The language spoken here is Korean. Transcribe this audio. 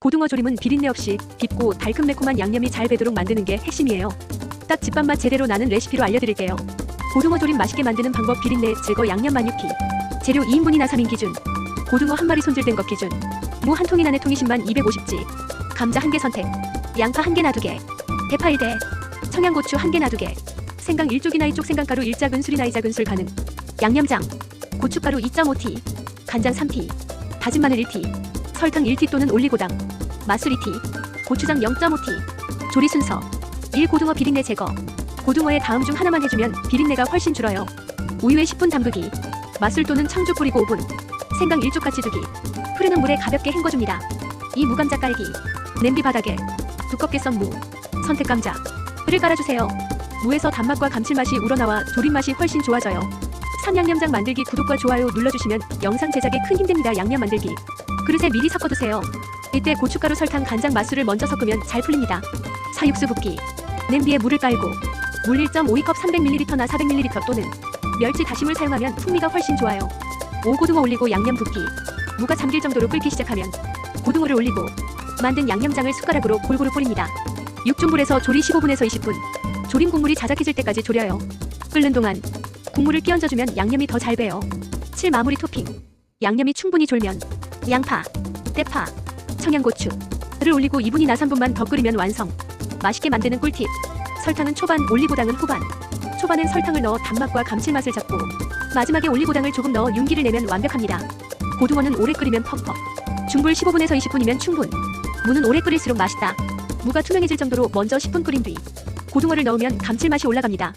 고등어 조림은 비린내 없이 깊고 달큼매콤한 양념이 잘 배도록 만드는 게 핵심이에요. 딱 집밥 맛 제대로 나는 레시피로 알려드릴게요. 고등어 조림 맛있게 만드는 방법 비린내 제거 양념 많이피 재료 2인분이나 3인 기준. 고등어 한 마리 손질된 것 기준. 무 한 통이나 네 통이 10만 250지. 감자 한 개 선택. 양파 한개 놔두개 대파 1대. 청양고추 한개 놔두개 생강 1쪽이나 2쪽 생강가루 1작은술이나 2작은술 가능. 양념장. 고춧가루 2.5t 간장 3t 다진 마늘 1t 설탕 1t 또는 올리고당 맛술 2t 고추장 0.5t 조리 순서 1. 고등어 비린내 제거 고등어의 다음 중 하나만 해주면 비린내가 훨씬 줄어요 우유에 10분 담그기 맛술 또는 청주 뿌리고 5분 생강 1쪽 같이 두기 흐르는 물에 가볍게 헹궈줍니다 2. 무감자 깔기 냄비 바닥에 두껍게 썬 무, 선택 감자 를 깔아주세요 무에서 단맛과 감칠맛이 우러나와 조림 맛이 훨씬 좋아져요 3. 양념장 만들기 구독과 좋아요 눌러주시면 영상 제작에 큰 힘됩니다. 양념 만들기. 그릇에 미리 섞어두세요. 이때 고춧가루 설탕 간장 맛술을 먼저 섞으면 잘 풀립니다. 사육수 붓기. 냄비에 물을 깔고 물 1.5컵 300ml나 400ml 또는 멸치 다시물 사용하면 풍미가 훨씬 좋아요. 5. 고등어 올리고 양념 붓기. 무가 잠길 정도로 끓기 시작하면 고등어를 올리고 만든 양념장을 숟가락으로 골고루 뿌립니다. 6중불에서 조리 15분에서 20분. 조림 국물이 자작해질 때까지 졸여요. 끓는 동안 국물을 끼얹어주면 양념이 더 잘 배요 7. 마무리 토핑. 양념이 충분히 졸면 양파, 대파, 청양고추를 올리고 2분이나 3분만 더 끓이면 완성. 맛있게 만드는 꿀팁. 설탕은 초반, 올리고당은 후반. 초반엔 설탕을 넣어 단맛과 감칠맛을 잡고 마지막에 올리고당을 조금 넣어 윤기를 내면 완벽합니다. 고등어는 오래 끓이면 퍽퍽. 중불 15분에서 20분이면 충분. 무는 오래 끓일수록 맛있다. 무가 투명해질 정도로 먼저 10분 끓인 뒤 고등어를 넣으면 감칠맛이 올라갑니다